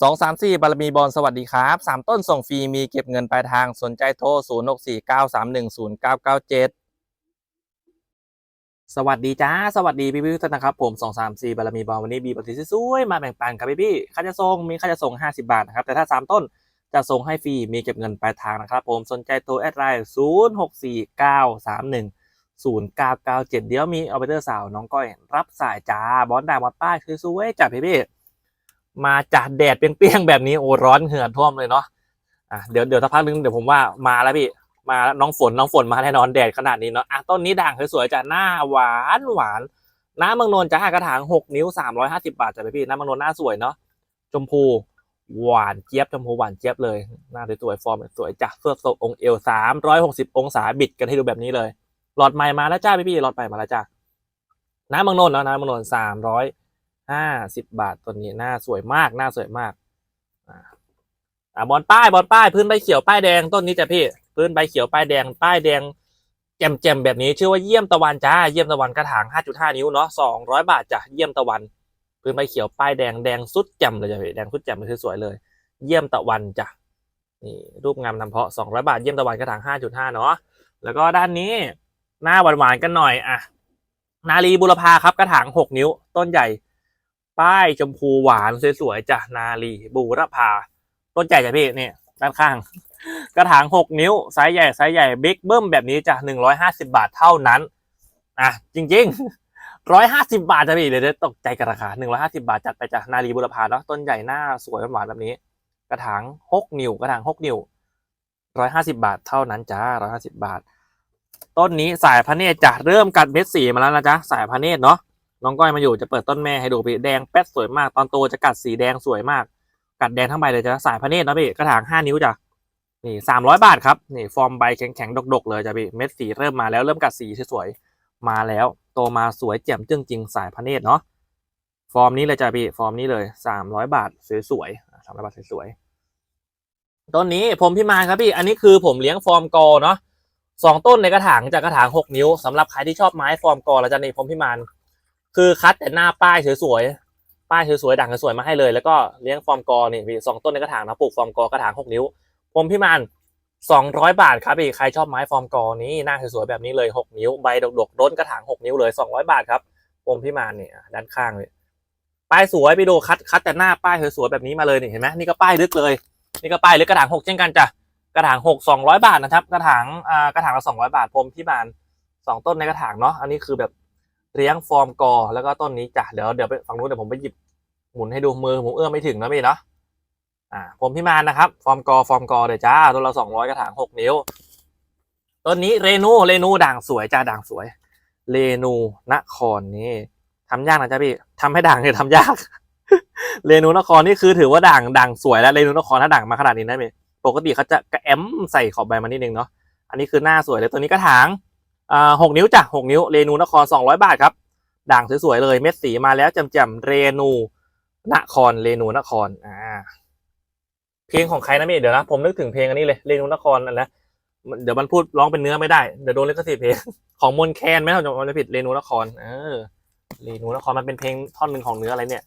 สองสามสี่บารมีบอลสวัสดีครับสามต้นส่งฟรีมีเก็บเงินปลายทางสนใจโทรศูนย์หกสี่เก้าสามหนึ่งศูนย์เก้าเก้าเจ็ดสวัสดีจ้า สวัสดีพี่พี่ทุกท่านนะครับ ผมสองสามสี่บารมีบอลวันนี้บีบทที่สวยๆมาแบ่งปันครับพี่พี่ค่าจะส่งมีค่าจะส่งห้าสิบาทนะครับ แต่ถ้าสามต้นจะส่งให้ฟรีมีเก็บเงินปลายทางนะครับ ผมสนใจโทรแอดไลน์ศูนย์หกสี่เก้าสามหนึ่งศูนย์เก้าเก้าเจ็ดเดี๋ยวมีออเปอเรเตอร์สาวน้องก้อยรับสายจ้าบอลด่าบอลป้ายคือสวยๆจัดพี่พี่ มาจากแดดเปรี้ยงๆแบบนี้โอ้ร้อนเหือดท่วมเลยเนาะอะเดี๋ยวเดี๋ยวสักพักนึงเดี๋ยวผมว่ามาแล้วพี่มาแล้วน้องฝนน้องฝนมาแน่นอนแดดขนาดนี้เนาะอะต้นนี้ด่างสวยๆจ้ะหน้าหวานหวานน้ำมังนนจ้ากระถางหกนิ้วสามร้อยห้าสิบาทจ้ะพี่น้ำมังนนหน้าสวยเนาะชมพูหวานเจี๊ยบชมพูหวานเจี๊ยบเลยหน้าสวยๆฟอร์มสวยจ้ะเฟือกโซองค์เอวสามร้อยหกสิบองศาบิดกันให้ดูแบบนี้เลย หลอดใหม่มาแล้วจ้าพี่พี่หลอดใหม่มาแล้วจ้าน้ำมังนนเนาะน้ำมังนนสามร้อย ห้าสิบบาทตัวนี้หน้าสวยมากหน้าสวยมาก อ่าบอลป้ายบอลป้ายพื้นใบเขียวป้ายแดงต้นนี้จ้ะพี่พื้นใบเขียวป้ายแดงป้ายแดงแจ่มแจ่มๆแบบนี้ชื่อว่าเยี่ยมตะวันจ้าเยี่ยมตะวันกระถาง 5.5 นิ้วเนาะ200 บาทจ้ะเยี่ยมตะวัน พื้นใบเขียวป้ายแดงแดงสุดแจ่มเลยจ้ะพี่แดงสุดแจ่มเลยสวยเลย เยี่ยมตะวันจ้ะนี่รูปงามนำเพาะ 200 บาทเยี่ยมตะวันกระถาง 5.5 เนาะแล้วก็ด้านนี้หน้าหวานๆกันหน่อยอะนาลีบุรพาครับกระถาง 6 นิ้ว ต้นใหญ่ ป้ายชมพูหวานสวยๆจ้ะนาลีบูรพาต้นใหญ่จ้ะพี่เนี่ยด้านข้าง กระถางหกนิ้วไซส์ใหญ่ไซส์ใหญ่บิ๊กเบิ้มแบบนี้จ้ะหนึ่งร้อยห้าสิบาทเท่านั้นอะจริงๆร้อยห้าสิบาทจ้ะพี่เดี๋ยตกใจกับราคาหนึ่งร้อยห้าสิบาทจัดไปจ้ะนาลีบุรพาเนาะต้นใหญ่หน้าสวยหวานแบบนี้ กระถางหกนิ้ว กระถางหกนิ้วร้อยห้าสิบาทเท่านั้นจ้าร้อยห้าสิบาท ต้นนี้สายพระเนตรจะเริ่มกัดเม็ดสีมาแล้วนะจ๊ะสายพระเนตรเนาะ น้องก้อยมาอยู่จะเปิดต้นแม่ให้ดูพี่แดงแป๊ดสวยมาก ตอนโตจะกัดสีแดงสวยมาก กัดแดงทั้งใบเลยจะสายพระเนตรนะพี่กระถางห้านิ้วจ้ะนี่สามร้อยบาทครับนี่ฟอร์มใบแข็งๆดกๆเลยจ้ะพี่เม็ดสีเริ่มมาแล้วเริ่มกัดสีสวยๆมาแล้ว โตมาสวยแจ่มจึ้งจริงสายพระเนตรเนาะฟอร์มนี้เลยจ้ะพี่ฟอร์มนี้เลยสามร้อยบาทสวยๆสามร้อยบาทสวยๆต้นนี้ผมพี่มาครับพี่อันนี้คือผมเลี้ยงฟอร์มกอเนาะสองต้นในกระถางจากกระถางหกนิ้วสำหรับใครที่ชอบไม้ฟอร์มกอแล้วจ้ะนี่ผมพี่มาน คือคัดแต่หน้าป้ายสวยๆ ป้ายสวยๆด่างสวยๆมาให้เลย แล้วก็เลี้ยงฟอร์มกอนี่มีสองต้นในกระถางนะปลูกฟอร์มกอกระถางหกนิ้ว ผมพี่มันสองร้อยบาทครับพี่ใครชอบไม้ฟอร์มกอนี้หน้าสวยๆแบบนี้เลยหกนิ้วใบดกๆร้นกระถางหกนิ้วเลยสองร้อยบาทครับผมพี่มันเนี่ยด้านข้างเลยป้ายสวยไปดูคัดคัดแต่หน้าป้ายสวยๆแบบนี้มาเลยนี่เห็นไหมนี่ก็ป้ายลึกเลย นี่ก็ป้ายลึกกระถางหกเช่นกันจ้ะกระถางหกสองร้อยบาทนะครับ กระถางอ่ากระถางละสองร้อยบาทผมพี่มันสองต้นในกระถางเนาะอันนี้คือแบบ เลี้ยงฟอร์มกอ แล้วก็ต้นนี้จ้ะเดี๋ยวเดี๋ยวไปฝั่งนู้นเดี๋ยวผมไปหยิบหมุนให้ดูมือผมเอื้อมไม่ถึงนะพี่เนาะอ่าผมพี่มานนะครับ ฟอร์มกอฟอร์มกอเดี๋ยวจ้าตัวละสองร้อยกระถางหกนิ้วต้นนี้เรนูเรนูด่างสวยจ้าด่างสวยเรนูนครนี่ทำยากนะจ้าพี่ทำให้ด่างเนี่ยทำยากเรนูนครนี่คือถือว่าด่างด่างสวยแล้วเรนูนครถ้าด่างมาขนาดนี้นะพี่ปกติเขาจะกระแอมใส่ขอบใบมานิดนึงเนาะอันนี้คือหน้าสวยเลยตัวนี้กระถาง อ่าหกนิ้วจ้ะหกนิ้วเรนูนครสองร้อยบาทครับ ด่างสวยๆเลยเม็ดสีมาแล้วแจ่มๆเรนูนครเรนูนครอ่าเพลงของใครนะพี่เดี๋ยวนะผมนึกถึงเพลงอันนี้เลยเรนูนครอันนะมันเดี๋ยวมันพูดร้องเป็นเนื้อไม่ได้เดี๋ยวโดนลิขสิทธิ์เพลงของมนแคนไหมเราจะผิดเรนูนคร เออเรนูนครมันเป็นเพลงท่อนหนึ่งของเนื้ออะไรเนี่ย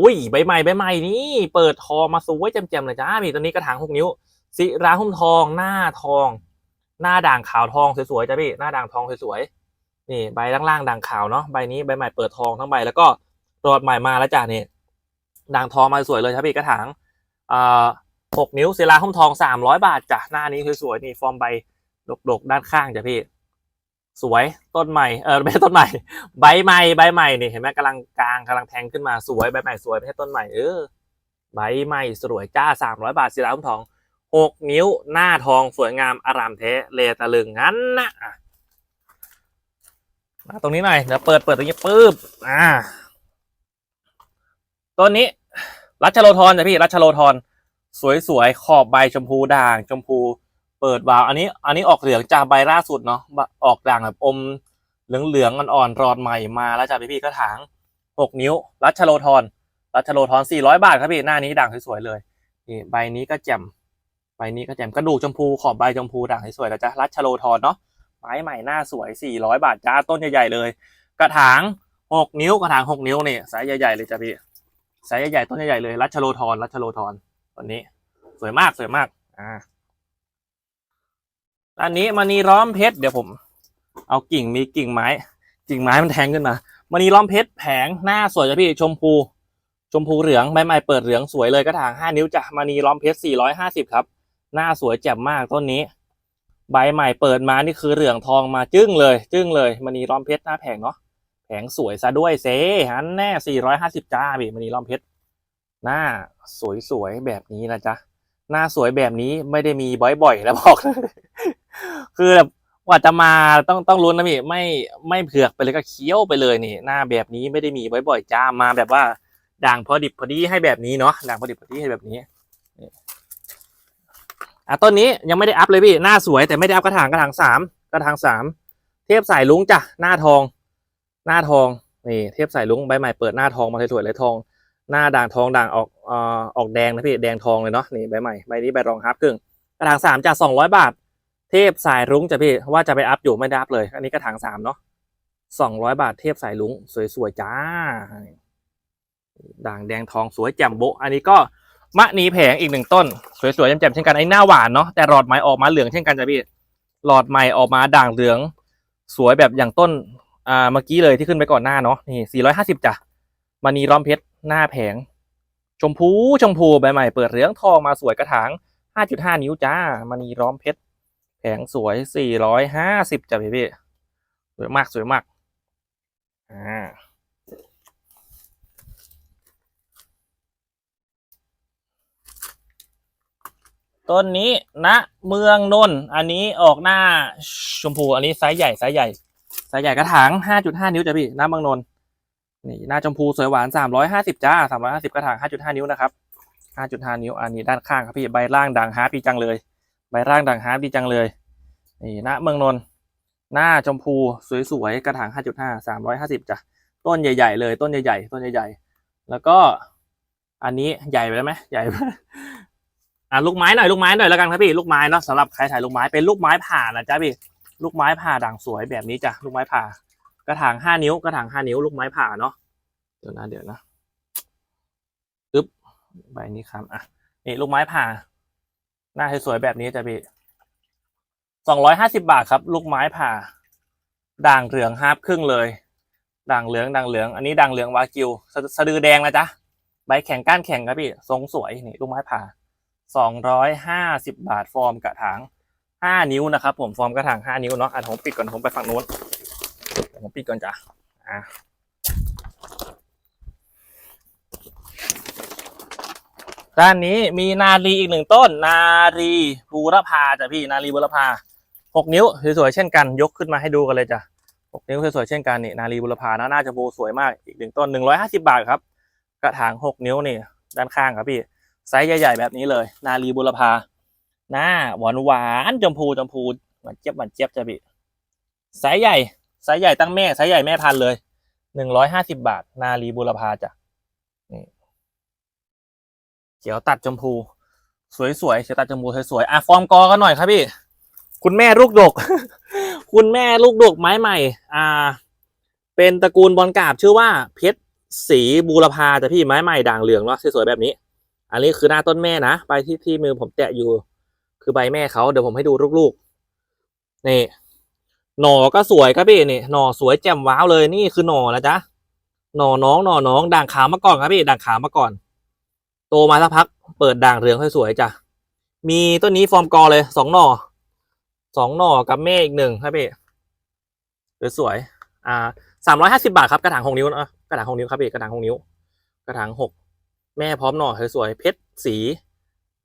อุ้ยใบใหม่ใบใหม่นี่เปิดทองมาสวยแจ่มๆเลยจ้ามีตัวนี้กระถางหกนิ้วสิราหุ้มทองหน้าทอง หน้าด่างขาวทองสวยๆจ้าพี่หน้าด่างทองสวยๆนี่ใบล่างๆด่างขาวเนาะใบนี้ใบใหม่เปิดทองทั้งใบแล้วก็รอดใหม่มาแล้วจ้ะนี่ด่างทองมาสวยเลยครับพี่กระถางอ่าหกนิ้วศิลาหุ้มทองสามร้อยบาทจ้ะหน้านี้สวยๆนี่ฟอร์มใบดกๆ ด้านข้างจ้ะพี่ สวยต้นใหม่เออไม่ใช่ต้นใหม่ ใบใหม่ใบใหม่นี่เห็นไหมกำลังกลางกำลังแทงขึ้นมาสวยใบใหม่สวยไม่ใช่ต้นใหม่เออใบใหม่สวยจ้าสามร้อยบาทศิลาหุ้มทอง หกนิ้วหน้าทองสวยงามอารามเทะเลตะลึงงั้นนะอะมาตรงนี้หน่อยเดี๋ยวเปิดเปิดตรงนี้ปุ๊บอ่าต้นนี้รัชโลธรจ้ะพี่รัชโลธรสวยๆขอบใบชมพูด่าง ชมพู เปิดวาว อันนี้ อันนี้ออกเหลืองจากใบล่าสุดเนาะออกด่างแบบอมเหลืองๆอ่อนๆรอดใหม่มาแล้วจ้ะพี่พี่กระถางหกนิ้ว รัชโลธรรัชโลธรสี่ร้อยบาทครับพี่หน้านี้ด่างสวยๆเลยนี่ใบนี้ก็แจ่ม ใบนี้ก็แจ่มกระดูกชมพูขอบใบชมพูด่างสวยๆแล้วจ้ะรัชโลธรเนาะไม้ใหม่หน้าสวยสี่ร้อยบาทจ้าต้นใหญ่ๆเลย กระถางหกนิ้วกระถางหกนิ้วนี่ไซส์ใหญ่ๆเลยจ้ะพี่ไซส์ใหญ่ๆต้นใหญ่ๆเลยรัชโลทอนรัชโลทอนต้นนี้ สวยมากสวยมากอ่าอันนี้มณีล้อมเพชรเดี๋ยวผม เอากิ่งมีกิ่งไม้กิ่งไม้มันแทงขึ้นมามณีล้อมเพชรแผงหน้าสวยจ้ะพี่ชมพู ชมพูเหลืองใบใหม่เปิดเหลืองสวยเลยกระถางห้านิ้วจ้ะมณีล้อมเพชรสี่ร้อยห้าสิบครับ หน้าสวยแจ่มมากต้นนี้ ใบใหม่เปิดมานี่คือเหลืองทองมาจึ้งเลย จึ้งเลยมณีล้อมเพชรหน้าแผงเนาะแผงสวยซะด้วยเซฮันแน่สี่ร้อยห้าสิบจ้าพี่มณีล้อมเพชรหน้าสวยๆแบบนี้นะจ๊ะหน้าสวยแบบนี้ไม่ได้มีบ่อยๆ แล้วบอกเลยคือแบบกว่าจะมาต้องต้องลุ้นนะพี่ไม่ไม่เผือกไปเลยก็เคี้ยวไปเลยนี่ หน้าแบบนี้ไม่ได้มีบ่อยๆจ้ามาแบบว่าด่างพอดิบพอดีให้แบบนี้เนาะด่างพอดิบพอดีให้แบบนี้ อะต้นนี้ยังไม่ได้อัพเลยพี่หน้าสวยแต่ไม่ได้อัพกระถางกระถางสามกระถางสามเทพสายลุงจ้ะหน้าทอง หน้าทองนี่เทพสายลุงใบใหม่เปิดหน้าทองมาสวยๆเลยทอง หน้าด่างทองด่างออกเอ่อออกแดงนะพี่แดงทองเลยเนาะนี่ใบใหม่ใบนี้ใบรองฮับครึ่งกระถางสามจากสองร้อยบาท เทพสายรุ้งจ้ะพี่ว่าจะไปอัพอยู่ไม่ได้อัพเลย อันนี้กระถางสามเนาะสองร้อยบาทเทพสายรุ้งสวยๆจ้าด่างแดงทองสวยแจ่มโบอันนี้ก็ มะนีแผงอีกหนึ่งต้น สวยๆแจ่มๆเช่นกันไอ้หน้าหวานเนาะแต่หลอดไม้ออกมาเหลืองเช่นกันจ้ะพี่หลอดไม้ออกมาด่างเหลือง สวยแบบอย่างต้นอ่าเมื่อกี้เลยที่ขึ้นไปก่อนหน้าเนาะนี่สี่ร้อยห้าสิบจ้ะมณีล้อมเพชรหน้าแผง ชมพูชมพูใบใหม่เปิดเหลืองทองมาสวยกระถาง5.5นิ้วจ้ามณีล้อมเพชรแผงสวย450จ้ะพี่พี่สวยมากสวยมากอ่า ต้นนี้ณเมืองนนท์อันนี้ออกหน้าชมพู อันนี้ไซส์ใหญ่ไซส์ใหญ่ไซส์ใหญ่กระถาง 5.5 นิ้วจ้ะพี่หน้าเมืองนนท์นี่หน้าชมพูสวยหวานสามร้อยห้าสิบจ้าสามร้อยห้าสิบกระถางห้าจุดห้านิ้วนะครับห้าจุดห้านิ้ว อันนี้ด้านข้างครับพี่ใบล่างด่างฮาร์ปดีจังเลย ใบล่างด่างฮาร์ปดีจังเลยนี่หน้าเมืองนนท์หน้าชมพูสวยๆกระถางห้าจุดห้าสามร้อยห้าสิบจ้ะต้นใหญ่ ๆ เลยต้นใหญ่ๆต้นใหญ่ๆแล้วก็อันนี้ใหญ่ไปแล้วไหมใหญ่ อะลูกไม้หน่อยลูกไม้หน่อยแล้วกันครับพี่ลูกไม้เนาะสำหรับใครถ่ายลูกไม้เป็นลูกไม้ผ่านะจ๊ะพี่ลูกไม้ผ่าด่างสวยแบบนี้จ้ะลูกไม้ผ่ากระถางห้านิ้วกระถางห้านิ้วลูกไม้ผ่าเนาะเดี๋ยวนะเดี๋ยวนะปึ๊บใบนี้ครับอะนี่ลูกไม้ผ่า หน้าสวยๆแบบนี้จ้ะพี่สองร้อยห้าสิบาทครับ ลูกไม้ผ่า ด่างเหลืองฮาร์ปครึ่งเลย ด่างเหลืองด่างเหลือง อันนี้ด่างเหลืองวากิวสะสะดือแดงนะจ๊ะใบแข็งก้านแข็งครับพี่ทรงสวยนี่ลูกไม้ผ่า สองร้อยห้าสิบบาทฟอร์มกระถางห้านิ้วนะครับ ผมฟอร์มกระถางห้านิ้วเนาะอะผมปิดก่อนผมไปฝั่งนู้นผมปิดก่อนจ้ะอะด้านนี้มีนารีอีกหนึ่งต้น นารีบูรพาจ้ะพี่นารีบูรพาหกนิ้วสวยๆเช่นกันยกขึ้นมาให้ดูกันเลยจ้ะหกนิ้วสวยๆเช่นกันนี่นารีบูรพานะน่าจะโบสวยมากอีกหนึ่งต้นหนึ่งร้อยห้าสิบาทครับ กระถางหกนิ้วนี่ด้านข้างครับพี่ ไซส์ใหญ่ๆแบบนี้เลย นารีบูรพาหน้าหวานหวานๆชมพูชมพูหวานเจี๊ยบหวานเจี๊ยบจ้ะพี่ไซส์ใหญ่ไซส์ใหญ่ตั้งแม่ไซส์ใหญ่แม่พันเลยหนึ่งร้อยห้าสิบาท นารีบูรพาจ้ะเขียวตัดชมพู สวยๆเขียวตัดชมพูสวยๆอะฟอร์มกอกันหน่อยครับพี่ คุณแม่ลูกดก คุณแม่ลูกดกไม้ใหม่ อ่า เป็นตระกูลบอลกาบชื่อว่าเพชรสีบูรพาแต่พี่ไม้ใหม่ด่างเหลืองเนาะสวยๆแบบนี้ อันนี้คือหน้าต้นแม่นะใบที่ที่มือผมแตะอยู่ คือใบแม่เขาเดี๋ยวผมให้ดูลูกๆนี่หน่อก็สวยครับพี่นี่หน่อสวยแจ่มว้าวเลยนี่คือหน่อนะจ๊ะหน่อน้องหน่อน้องด่างขาวมาก่อนครับพี่ด่างขาวมาก่อน โตมาสักพัก เปิดด่างเหลืองสวยๆจ้ะมีต้นนี้ฟอร์มกอเลยสองหน่อสองหน่อกับแม่อีกหนึ่งครับพี่สวยๆอ่าสามร้อยห้าสิบาทครับกระถางหกนิ้วนะกระถางหกนิ้วครับพี่กระถางหกนิ้ว กระถางหก แม่พร้อมหน่อสวยๆเพชรสี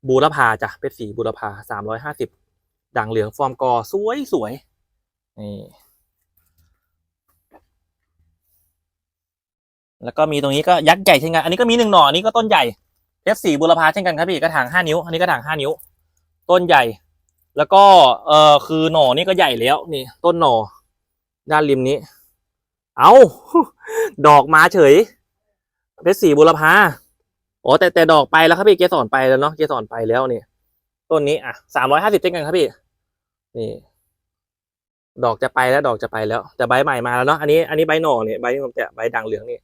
บูรพาจ้ะเพชรสีบูรพาสามร้อยห้าสิบด่างเหลืองฟอร์มกอสวยสวยนี่แล้วก็มีตรงนี้ก็ยักษ์ใหญ่เช่นกันอันนี้ก็มีหนึ่งหน่ออันนี้ก็ต้นใหญ่เพชรสีบุรพาเช่นกันครับพี่กระถางห้านิ้ว อันนี้กระถางห้านิ้ว ต้นใหญ่ แล้วก็เออคือหน่อนี่ก็ใหญ่แล้วนี่ ต้นหน่อด้านริมนี้ เอาดอกมาเฉยเพชรสีบุรพา โอ้แต่แต่ดอกไปแล้วครับพี่เกสรไปแล้วเนาะเกสรไปแล้วนี่ต้นนี้อะสามร้อยห้าสิบเช่นกันครับพี่ นี่ ดอกจะไปแล้วดอกจะไปแล้ว แต่ใบใหม่มาแล้วเนาะอันนี้อันนี้ใบหน่อเนี่ยใบที่ผมแตะใบด่างเหลืองนี่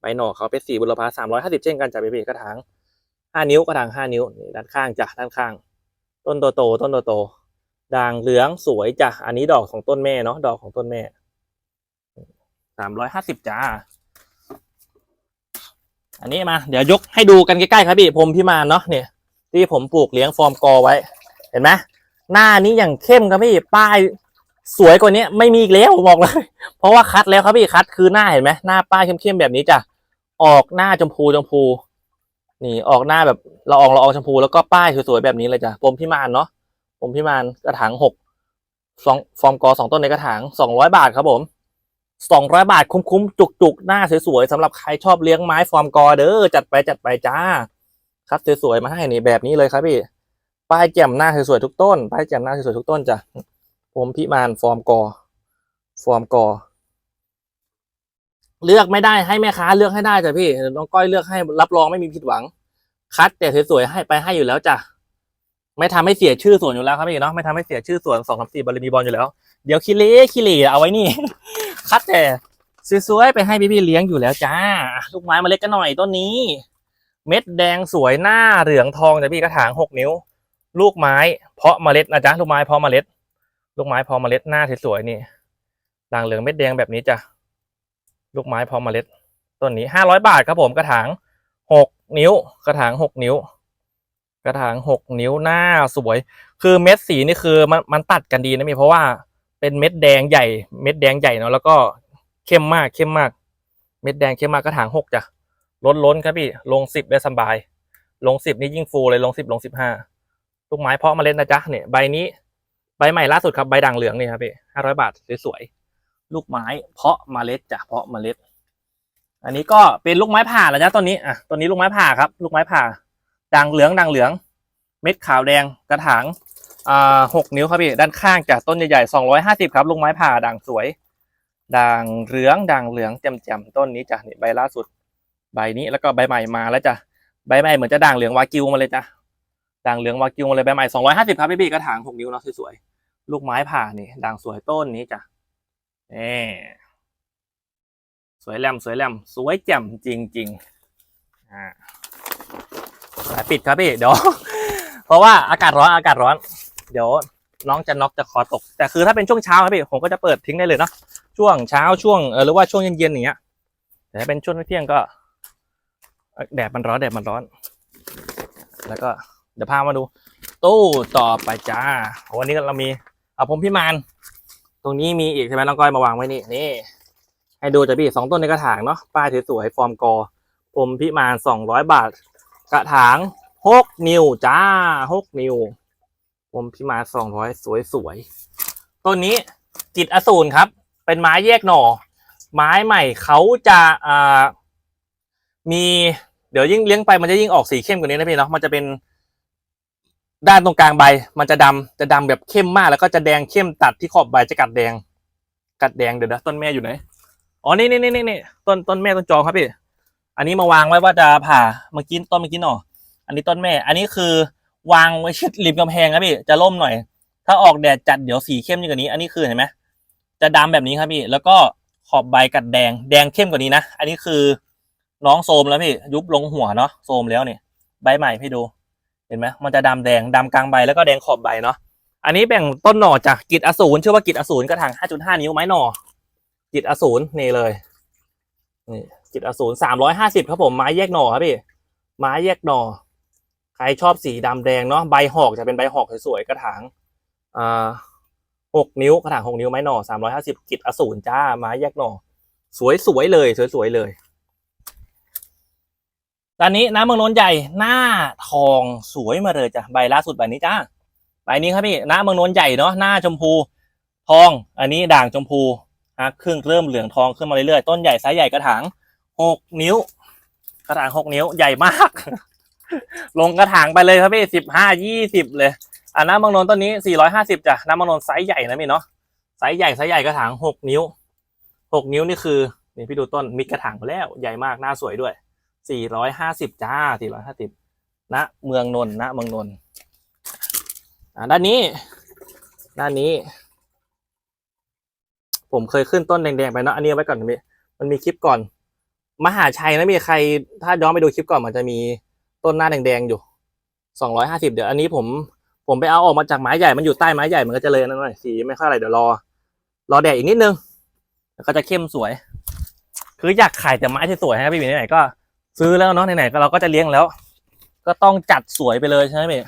ใบหน่อเขาเป็นสีบุรพาสามร้อยห้าสิบเช่นกันจ้ะพี่พี่กระถางห้านิ้วกระถางห้านิ้วนี่ด้านข้างจ้ะด้านข้าง ต้นโตโตต้นโตโตด่างเหลืองสวยจ้ะอันนี้ดอกของต้นแม่เนาะดอกของต้นแม่สามร้อยห้าสิบจ้า อันนี้มาเดี๋ยวยกให้ดูกันใกล้ๆครับพี่ผมพิมานเนาะเนี่ยที่ผมปลูกเลี้ยงฟอร์มกอไว้ เห็นไหมหน้านี้อย่างเข้มครับพี่ป้ายสวยกว่านี้ไม่มีอีกแล้วบอกเลย เพราะว่าคัดแล้วครับพี่คัดคือหน้าเห็นไหมหน้าป้ายเข้มๆแบบนี้จ้ะออกหน้าชมพูชมพู นี่ออกหน้าแบบละอองละอองชมพูแล้วก็ป้ายสวยๆแบบนี้เลยจ้ะผมพิมานเนาะผมพิมานกระถางหกสองฟอร์มกอสองต้นในกระถางสองร้อยบาทครับผม สองร้อยบาทคุ้มๆ จุกๆ หน้าสวยๆสำหรับใครชอบเลี้ยงไม้ฟอร์มกอเด้อจัดไปจัดไปจ้าคัดสวยๆ มาให้นี่แบบนี้เลยครับพี่ ป้ายแจ่มหน้าสวยๆทุกต้น ป้ายแจ่มหน้าสวยๆทุกต้นจ้ะ ผมพิมานฟอร์มกอ ฟอร์มกอ เลือกไม่ได้ให้แม่ค้าเลือกให้ได้จ้ะพี่น้องก้อยเลือกให้รับรองไม่มีผิดหวัง คัดแต่สวยๆให้ไปให้อยู่แล้วจ้ะ ไม่ทำให้เสียชื่อสวนอยู่แล้วครับพี่เนาะไม่ทำให้เสียชื่อสวนสองสามสี่บริมีบอลอยู่แล้ว เดี๋ยวคิเลคิเลเอาไว้นี่ คัดแต่สวยๆไปให้พี่ๆเลี้ยงอยู่แล้วจ้า ลูกไม้มาเล็กกันหน่อยต้นนี้ เม็ดแดงสวยหน้าเหลืองทองจ้ะพี่กระถางหกนิ้ว ลูกไม้เพาะเมล็ดนะจ๊ะลูกไม้เพาะเมล็ด ลูกไม้เพาะเมล็ดหน้าสวยๆนี่ด่างเหลืองเม็ดแดงแบบนี้จ้ะลูกไม้เพาะเมล็ดต้นนี้ห้าร้อยบาทครับผมกระถางหกนิ้ว กระถางหกนิ้ว กระถางหกนิ้วหน้าสวย คือเม็ดสีนี่คือมันมันตัดกันดีนะมีเพราะว่าเป็นเม็ดแดงใหญ่ เม็ดแดงใหญ่เนาะแล้วก็เข้มมากเข้มมาก เม็ดแดงเข้มมากกระถางหกจ้ะล้นล้นๆครับพี่ลงสิบได้สบาย ลงสิบนี่ยิ่งฟูเลยลงสิบลงสิบห้าลูกไม้เพาะเมาเล่นนะจ๊ะเนี่ยใบนี้ใบใหม่ล่าสุดครับใบด่างเหลืองนี่ครับพี่ห้าร้อยบาทสวยๆลูกไม้เพาะเมล็ดจ้ะเพาะเมล็ด อันนี้ก็เป็นลูกไม้ผ่าแล้วจ้ะต้นนี้อะต้นนี้ลูกไม้ผ่าครับ ลูกไม้ผ่า ด่างเหลืองด่างเหลือง เม็ดขาวแดงกระถางอ่าหกนิ้วครับพี่ด้านข้างจากต้นใหญ่ๆสองร้อยห้าสิบครับลูกไม้ผ่าด่างสวย ด่างเหลืองด่างเหลืองแจ่มๆต้นนี้จ้ะนี่ใบล่าสุด ใบนี้แล้วก็ใบใหม่มาแล้วจ้ะใบใหม่เหมือนจะด่างเหลืองวากิวมาเลยจ้ะด่างเหลืองวากิวมาเลยใบใหม่สองร้อยห้าสิบครับพี่พี่กระถางหกนิ้วเนาะสวยๆลูกไม้ผ่านี่ด่างสวยต้นนี้จ้ะนี่สวยแหลมสวยแหลมสวยแจ่มจริงๆอ่า สายปิดครับพี่เดี๋ยว เพราะว่าอากาศร้อนอากาศร้อน เดี๋ยวน้องจะน็อกจะคอตก แต่คือถ้าเป็นช่วงเช้าครับพี่ผมก็จะเปิดทิ้งได้เลยเนาะช่วงเช้าช่วงเออหรือว่าช่วงเย็นๆอย่างเงี้ยแต่ถ้าเป็นช่วงเที่ยงก็แดดมันร้อนแดดมันร้อน แล้วก็เดี๋ยวพามาดู ตู้ต่อไปจ้าวันนี้เรามีเอาผมพิมานตรงนี้มีอีกใช่ไหมน้องก้อยมาวางไว้นี่นี่ให้ดูจ้ะพี่สองต้นในกระถางเนาะป้ายสวยๆฟอร์มกอผมพิมานสองร้อยบาท กระถางหกนิ้วจ้าหกนิ้วผมพิมาสองร้อยสวยๆต้นนี้จิตอสูรครับ เป็นไม้แยกหน่อ ไม้ใหม่เขาจะอ่ามีเดี๋ยวยิ่งเลี้ยงไปมันจะยิ่งออกสีเข้มกว่านี้นะพี่เนาะมันจะเป็นด้านตรงกลางใบ มันจะดำจะดำแบบเข้มมากแล้วก็จะแดงเข้มตัดที่ขอบใบจะกัดแดง กัดแดงเดี๋ยวนะต้นแม่อยู่ไหนอ๋อนี่นี่นี่นี่ต้นต้นแม่ต้นจองครับพี่ อันนี้มาวางไว้ว่าจะผ่าเมื่อกี้ต้นเมื่อกี้หน่ออันนี้ต้นแม่ อันนี้คือวางไว้ชิดริมกำแพงครับพี่จะล่มหน่อย ถ้าออกแดดจัดเดี๋ยวสีเข้มยิ่งกว่านี้ อันนี้คือเห็นไหมจะดำแบบนี้ครับพี่ แล้วก็ขอบใบกัดแดงแดงเข้มกว่านี้นะ อันนี้คือน้องโซมแล้วพี่ยุบลงหัวเนาะโซมแล้วเนี่ยใบใหม่พี่ดู เห็นไหมมันจะดำแดงดำกลางใบแล้วก็แดงขอบใบเนาะอันนี้แบ่งต้นหน่อจากกิจอสูรชื่อว่ากิจอสูรกระถาง5.5 นิ้วไม้หน่อกิจอสูรนี่เลยนี่ กิจอสูร350ครับผมไม้แยกหน่อครับพี่ไม้แยกหน่อ ใครชอบสีดำแดงเนาะใบหอกจะเป็นใบหอกสวยๆกระถางอ่าหกนิ้วกระถางหกนิ้วไม้หน่อสามร้อยห้าสิบกิจอสูรจ้าไม้แยกหน่อสวยสวยๆเลย สวยๆเลยตอนนี้น้ำเมืองนนใหญ่หน้าทองสวยมาเลยจ้ะใบล่าสุดใบนี้จ้าใบนี้ครับพี่น้ำเมืองนนใหญ่เนาะหน้าชมพูทอง อันนี้ด่างชมพูฮะครึ่งเริ่มเหลืองทองขึ้นมาเรื่อยๆต้นใหญ่ไซส์ใหญ่กระถาง หกนิ้ว กระถางหกนิ้วใหญ่มาก ลงกระถางไปเลยครับพี่สิบห้ายี่สิบเลยอ่าน้ำบางนนต้นนี้สี่ร้อยห้าสิบจ้ะน้ำบางนนไซส์ใหญ่นะพี่เนาะไซส์ใหญ่ไซส์ใหญ่กระถางหกนิ้วหกนิ้วนี่คือนี่พี่ดูต้นมีกระถางแล้วใหญ่มากหน้าสวยด้วยสี่ร้อยห้าสิบจ้าสี่ร้อยห้าสิบณเมืองนนท์ณเมืองนนท์อ่าด้านนี้ ด้านนี้ ผมเคยขึ้นต้นแดงๆไปเนาะอันนี้ไว้ก่อนพี่มันมีคลิปก่อน มหาชัยนะมีใคร ถ้าย้อนไปดูคลิปก่อนมันจะมีต้นหน้าแดงๆอยู่สองร้อยห้าสิบเดี๋ยวอันนี้ผมผมไปเอาออกมาจากไม้ใหญ่มันอยู่ใต้ไม้ใหญ่มันก็จะเลยนั่นหน่อยสีไม่ค่อยอะไรเดี๋ยวรอ รอแดดอีกนิดนึงแล้วก็จะเข้มสวย คืออยากขายแต่ไม้ที่สวยๆให้พี่บีไหนๆก็ซื้อแล้วเนาะไหนๆก็เราก็จะเลี้ยงแล้ว ก็ต้องจัดสวยไปเลยใช่ไหมพี่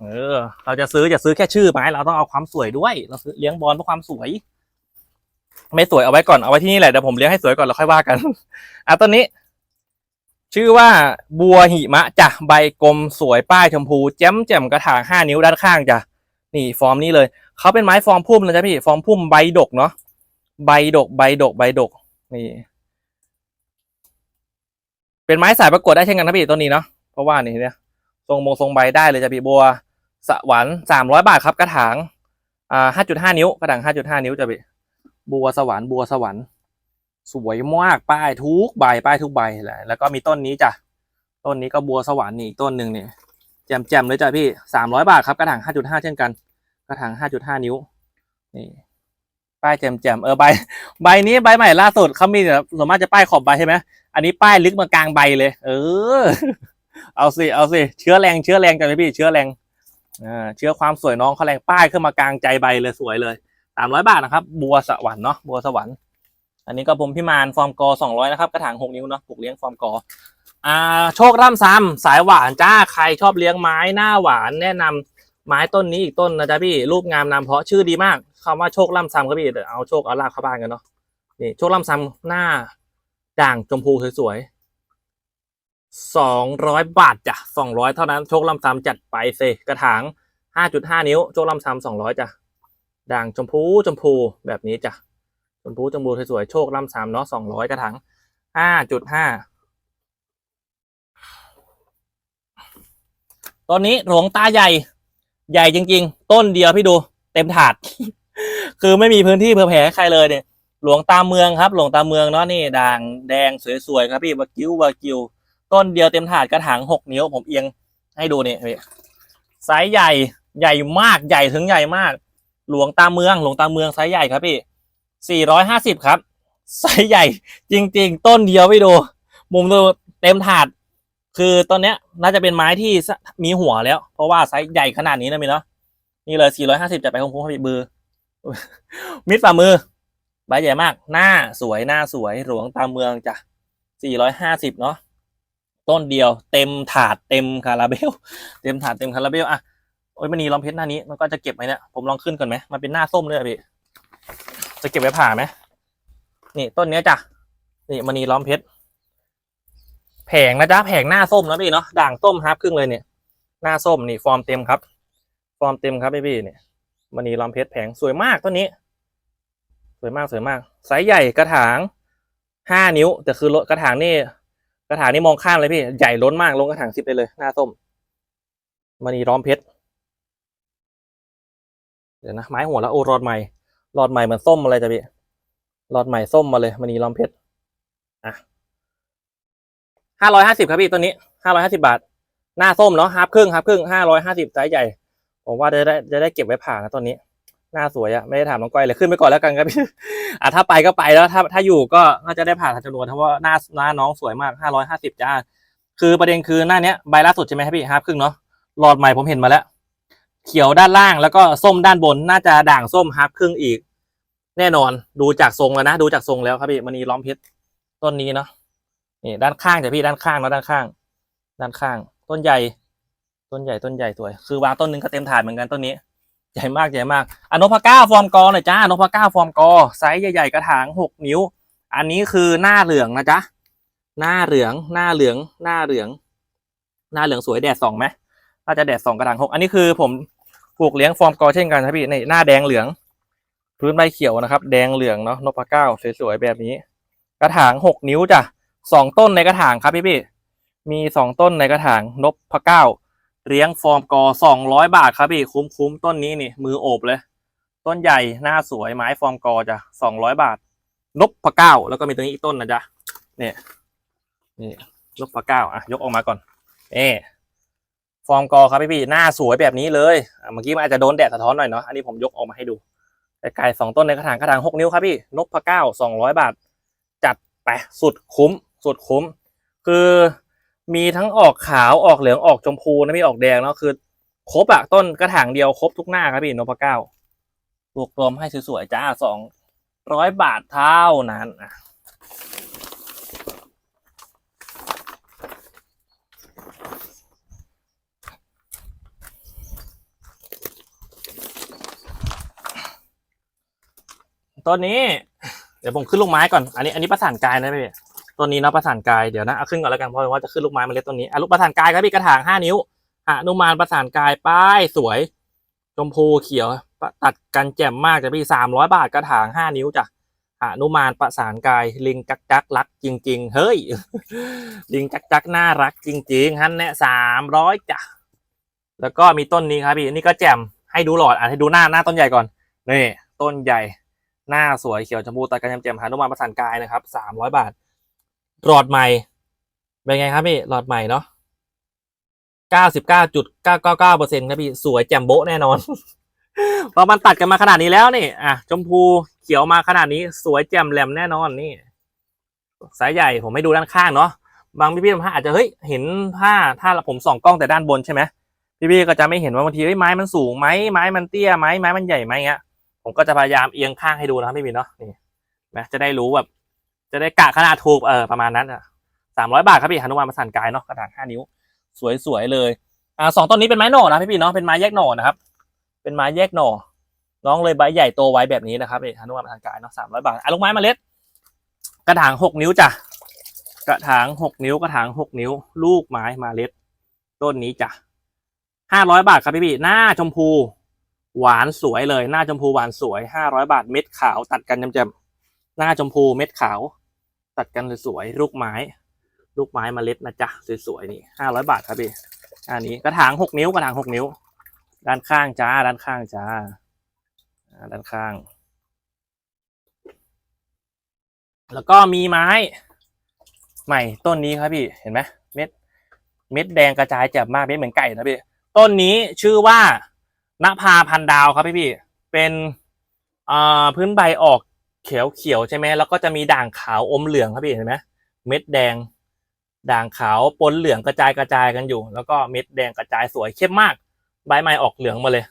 เออ เราจะซื้อจะซื้อแค่ชื่อไม้เราต้องเอาความสวยด้วย เราซื้อเลี้ยงบอลเพื่อความสวย ไม่สวยเอาไว้ก่อนเอาไว้ที่นี่แหละเดี๋ยวผมเลี้ยงให้สวยก่อนแล้วค่อยว่ากันอะต้นนี้ ชื่อว่าบัวหิมะจ้ะใบกลมสวยป้ายชมพูแจ่มแจ่มกระถางห้านิ้วด้านข้างจ้ะนี่ฟอร์มนี้เลยเขาเป็นไม้ฟอร์มพุ่มนะจ๊ะพี่ฟอร์มพุ่มใบดกเนาะใบดก ใบดก ใบดกนี่เป็นไม้สายประกวดได้เช่นกันนะพี่ต้นนี้เนาะเพราะว่านี่เนี่ยทรงมงทรงใบได้เลยจ้ะพี่บัวสวรรค์สามร้อยบาทครับกระถางอ่าห้าจุดห้านิ้วกระถางห้าจุดห้านิ้วจ้ะพี่ บัวสวรรค์บัวสวรรค์สวยมากป้ายทุกใบป้ายทุกใบแหละแล้วก็มีต้นนี้จ้ะต้นนี้ก็บัวสวรรค์นี่อีกต้นหนึ่งเนี่ยแจ่มแจ่มๆเลยจ้ะพี่สามร้อยบาทครับกระถางห้าจุดห้าเช่นกัน กระถางห้าจุดห้านิ้วนี่ป้ายแจ่มแจ่มๆเออใบใบนี้ใบใหม่ล่าสุดเขามีแต่ส่วนมากจะป้ายขอบใบใช่ไหมอันนี้ป้ายลึกมากลางใบเลย เออ เอาสิเอาสิเชื้อแรงเชื้อแรงกันไหมพี่เชื้อแรงอ่าเชื้อความสวยน้องเขาแรงป้ายขึ้นมากลางใจใบเลยสวยเลย สามร้อยบาทนะครับ บัวสวรรค์เนาะบัวสวรรค์ อันนี้ก็ผมพิมานฟอร์มกอสองร้อยนะครับกระถางหกนิ้วเนาะปลูกเลี้ยงฟอร์มกออ่าโชคร่ำซ้ำสายหวานจ้าใครชอบเลี้ยงไม้หน้าหวานแนะนำไม้ต้นนี้อีกต้นนะจ๊ะพี่รูปงามนามเพราะชื่อดีมากคำว่าโชคร่ำซ้ำครับพี่เดี๋ยวเอาโชคเอาลาบเข้าบ้านกันเนาะนี่โชคร่ำซ้ำหน้าด่างชมพูสวยๆสองร้อยบาทจ้ะสองร้อยเท่านั้นโชคร่ำซ้ำจัดไปเซกระถางห้าจุดห้านิ้วโชคร่ำซ้ำสองร้อยจ้ะ ด่างชมพูชมพูแบบนี้จ้ะชมพูชมพูสวยๆโชคล่ำสามเนาะสองร้อยกระถางห้าจุดห้าต้นนี้หลวงตาใหญ่ ใหญ่จริง ๆ ต้นเดียวพี่ดูเต็มถาด คือไม่มีพื้นที่เผื่อแผ่ให้ใครเลยเนี่ย หลวงตาเมืองครับ หลวงตาเมืองเนาะนี่ด่างแดงสวยๆครับพี่วากิ้ววากิวต้นเดียวเต็มถาดกระถางหกนิ้วผมเอียงให้ดูนี่พี่ไซส์ใหญ่ใหญ่มากใหญ่ถึงใหญ่มาก หลวงตาเมืองหลวงตาเมืองไซส์ใหญ่ครับพี่สี่ร้อยห้าสิบครับไซส์ใหญ่ จริง ๆ ต้นเดียวไปดู มุมดูเต็มถาด คือตอนเนี้ยน่าจะเป็นไม้ที่มีหัวแล้ว เพราะว่าไซส์ใหญ่ขนาดนี้นะมีเนาะนี่เลยสี่ร้อยห้าสิบจะไปคุ้มๆครับพี่มือ มิดฝ่ามือใบใหญ่มาก หน้าสวยหน้าสวยหลวงตาเมืองจ้ะสี่ร้อยห้าสิบเนาะต้นเดียวเต็มถาดเต็มคาราเบล เต็มถาดเต็มคาราเบลอะ โอ้ยมันนีลองเพชรหน้านี้มันก็จะเก็บไหมเนี่ยผมลองขึ้นก่อนไหมมันเป็นหน้าส้มเลยพี่จะเก็บไว้ผ่าไหมนี่ต้นเนี้ยจ้ะนี่มณีล้อมเพชรแผงนะจ๊ะแผงหน้าส้มนะพี่เนาะด่างส้มฮาร์ฟครึ่งเลยเนี่ยหน้าส้มนี่ฟอร์มเต็มครับ ฟอร์มเต็มครับพี่พี่เนี่ยมณีล้อมเพชรแผงสวยมากต้นนี้ สวยมากสวยมากไซส์ใหญ่กระถางห้านิ้ว แต่คือรถกระถางนี่กระถางนี่มองข้ามเลยพี่ ใหญ่ล้นมากลงกระถางสิบเลยเลย หน้าส้มมณีล้อมเพชร เดี๋ยวนะไม้หัวแล้วโอรอดใหม่หลอดใหม่เหมือนส้มอะไรจ้ะพี่หลอดใหม่ส้มมาเลยมันนีล้อมเพชรอะห้าร้อยห้าสิบครับพี่ตัวนี้ห้าร้อยห้าสิบาท หน้าส้มเนาะฮาร์ปครึ่งฮาร์ปครึ่งห้าร้อยห้าสิบไซส์ใหญ่ ผมว่าจะได้จะได้เก็บไว้ผ่านะตัวนี้ หน้าสวยอะไม่ได้ถามน้องก้อยเลยขึ้นไปก่อนแล้วกันครับพี่อะถ้าไปก็ไปแล้วถ้าถ้าอยู่ก็น่าจะได้ผ่าทันจำนวนเพราะว่าหน้าหน้าน้องสวยมากห้าร้อยห้าสิบจ้าคือประเด็นคือหน้าเนี้ยใบล่าสุดใช่ไหมครับพี่ฮาร์ปครึ่งเนาะหลอดใหม่ผมเห็นมาแล้ว เขียวด้านล่างแล้วก็ส้มด้านบนน่าจะด่างส้มฮาร์ปครึ่งอีก แน่นอนดูจากทรงแล้วนะดูจากทรงแล้วครับพี่มณีล้อมเพชรต้นนี้เนาะนี่ด้านข้างจ้ะพี่ด้านข้างเนาะด้านข้าง ด้านข้าง ต้นใหญ่ ต้นใหญ่ต้นใหญ่สวย คือวางต้นหนึงก็เต็มถาดเหมือนกันต้นนี้ ใหญ่มากใหญ่มากอะนพก้าฟอร์มกอหน่อยจ้านพก้าฟอร์มกอไซส์ใหญ่ๆกระถางหกนิ้ว อันนี้คือหน้าเหลืองนะจ๊ะหน้าเหลืองหน้าเหลืองหน้าเหลือง หน้าเหลืองสวยแดดส่องไหมน่าจะแดดส่องกระถางหกอันนี้คือผม ปลูกเลี้ยงฟอร์มกอเช่นกันครับพี่ในหน้าแดงเหลือง พื้นใบเขียวนะครับ แดงเหลืองเนาะนพเก้าสวยๆแบบนี้ กระถางหกนิ้วจ้ะสองต้นในกระถางครับพี่พี่มีสองต้นในกระถางนพเก้าเลี้ยงฟอร์มกอสองร้อยบาทครับพี่คุ้มคุ้มๆต้นนี้นี่มือโอบเลย ต้นใหญ่หน้าสวยไม้ฟอร์มกอจ้ะสองร้อยบาทนพเก้าแล้วก็มีตัวนี้อีกต้นนะจ๊ะเนี่ยนี่นพเก้าอะยกออกมาก่อนเอ๊ ฟอร์มกอครับพี่พี่หน้าสวยแบบนี้เลยเมื่อกี้มันอาจจะโดนแดดสะท้อนหน่อยเนาะอันนี้ผมยกออกมาให้ดูไก่สองต้นในกระถางกระถางหกนิ้วครับพี่นกพะเก้าสองร้อยบาท จัดไปสุดคุ้ม สุดคุ้ม คือมีทั้งออกขาวออกเหลืองออกชมพูนะพี่ออกแดงเนาะคือ ครบอะต้นกระถางเดียวครบทุกหน้าครับพี่นกพะเก้ารวบรวมให้สวยๆจ้าสองร้อยบาทเท่านั้น ต้นนี้ เดี๋ยวผมขึ้นลูกไม้ก่อน อันนี้ อันนี้ประสานกายนะพี่ต้นนี้เนาะประสานกาย เดี๋ยวนะเอาขึ้นก่อนแล้วกันเพราะว่าจะขึ้นลูกไม้เมาเล็ดต้นนี้อะลูกประสานกายครับพี่กระถางห้านิ้วหนุมานประสานกายป้ายสวยชมพูเขียวตัดกันแจ่มมากจ้ะพี่สามร้อยบาทกระถางห้านิ้วจ้ะหนุมานประสานกายลิงจักจักรักจริง ๆ เฮ้ย ลิงจักจักน่ารักจริง ๆฮันเนี่ยสามร้อยจ้ะแล้วก็มีต้นนี้ครับพี่นี่ก็แจ่มให้ดูหลอดอะให้ดูหน้าหน้าต้นใหญ่ก่อนนี่ต้นใหญ่ หน้าสวยเขียวชมพูตัดกันแจ่มๆหนุมานประสานกายนะครับสามร้อยบาท หลอดใหม่ เป็นไงครับพี่ หลอดใหม่เนาะเก้าสิบเก้าจุดเก้าเก้าเก้าเปอร์เซ็นต์ครับพี่ สวยแจ่มโบ๊ะแน่นอนพอมันตัดกันมาขนาดนี้แล้วนี่อะชมพูเขียวมาขนาดนี้ สวยแจ่มแหลมแน่นอนนี่ สายใหญ่ผมให้ดูด้านข้างเนาะบางพี่ๆบางท่านอาจจะเฮ้ยเห็นผ้าถ้าผมส่องกล้องแต่ด้านบนใช่ไหมพี่ๆก็จะไม่เห็นว่าบางทีไม้มันสูงไหมไม้มันเตี้ยไหมไม้มันใหญ่ไหมเงี้ย ผมก็จะพยายามเอียงข้างให้ดูนะครับพี่บินเนาะนี่นะจะได้รู้แบบ จะได้กะขนาดถูกเออประมาณนั้นอะสามร้อยบาทครับพี่หนุมานมาสั่นกายเนาะกระถางห้านิ้ว สวยๆเลยอ่าสองต้นนี้เป็นไม้หน่อนะพี่พี่เนาะเป็นไม้แยกหน่อนะครับ เป็นไม้แยกหน่อน้องเลยใบใหญ่โตไว้แบบนี้นะครับเอกหนุมานมาสั่นกายเนาะสามร้อยบาทอะลูกไม้เมล็ด กระถางหกนิ้วจ้ะกระถางหกนิ้วกระถางหกนิ้ว ลูกไม้เมาเล็ด ต้นนี้จ้ะห้าร้อยบาทครับพี่พี่หน้าชมพู หวานสวยเลย หน้าชมพูหวานสวยห้าร้อยบาทเม็ดขาว ตัดกันจำๆหน้าชมพูเม็ดขาว ตัดกันสวยๆลูกไม้ ลูกไม้เมล็ดนะจ๊ะสวยๆนี่ห้าร้อยบาทครับพี่อันนี้กระถางหกนิ้วกระถางหกนิ้ว ด้านข้างจ้า ด้านข้างจ้าอ่าด้านข้าง แล้วก็มีไม้ ใหม่ต้นนี้ครับพี่เห็นไหมเม็ดเม็ดแดงกระจายแจ่มมากเม็ดเหมือนไก่นะพี่ต้นนี้ชื่อว่า นภาพันดาวครับพี่พี่เป็นอ่าพื้นใบออกเขียวเขียวใช่ไหมแล้วก็จะมีด่างขาวอมเหลืองครับพี่เห็นไหมเม็ดแดง ด่างขาวปนเหลืองกระจายกระจายกันอยู่ แล้วก็เม็ดแดงกระจายสวยเข้มมากใบใหม่ออกเหลืองมาเลย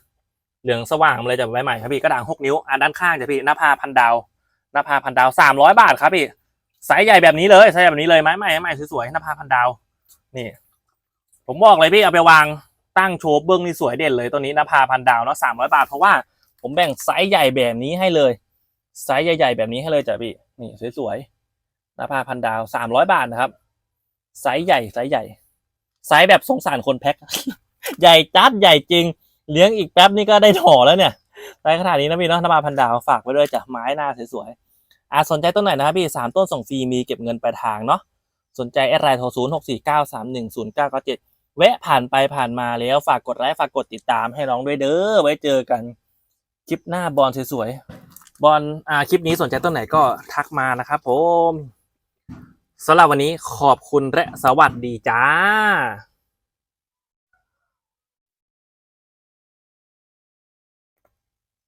เหลืองสว่างมาเลยจากใบใหม่ครับพี่กระด่างหกนิ้วอ่าด้านข้างจ้ะพี่นภาพันดาวนภาพันดาวสามร้อยบาทครับพี่ไซส์ใหญ่แบบนี้เลยไซส์แบบนี้เลยไม้ใหม่ไม้ใหม่สวยๆนภาพันดาวนี่ ผมบอกเลยพี่เอาไปวาง ตั้งโชว์เบื้องนี่สวยเด่นเลยตัวนี้นภาพันดาวเนาะสามร้อยบาท เพราะว่าผมแบ่งไซส์ใหญ่แบบนี้ให้เลยไซส์ใหญ่ ๆ แบบนี้ให้เลยจ้ะพี่นี่สวยๆนภาพันดาวสามร้อยบาทนะครับไซส์ใหญ่ไซส์ใหญ่ไซส์แบบสงสารคนแพ็คใหญ่จัดใหญ่จริง เลี้ยงอีกแป๊บนี่ก็ได้ถอแล้วเนี่ยไซส์ขนาดนี้นะพี่เนาะนภาพันดาวฝากไว้ด้วยจ้ะไม้หน้าสวยๆอะสนใจต้นไหนนะครับพี่สามต้นส่งฟรีมีเก็บเงินปลายทางเนาะสนใจแอดไลน์โทรศูนย์หกสี่เก้าสามหนึ่งศูนย์เก้าเก้าเจ็ด แวะผ่านไปผ่านมาแล้วฝากกดไลค์ฝากกดติดตามให้น้องด้วยเด้อไว้เจอกันคลิปหน้าบอลสวยๆบอลอ่าคลิปนี้สนใจต้นไหนก็ทักมานะครับผมสำหรับวันนี้ขอบคุณและสวัสดีจ้า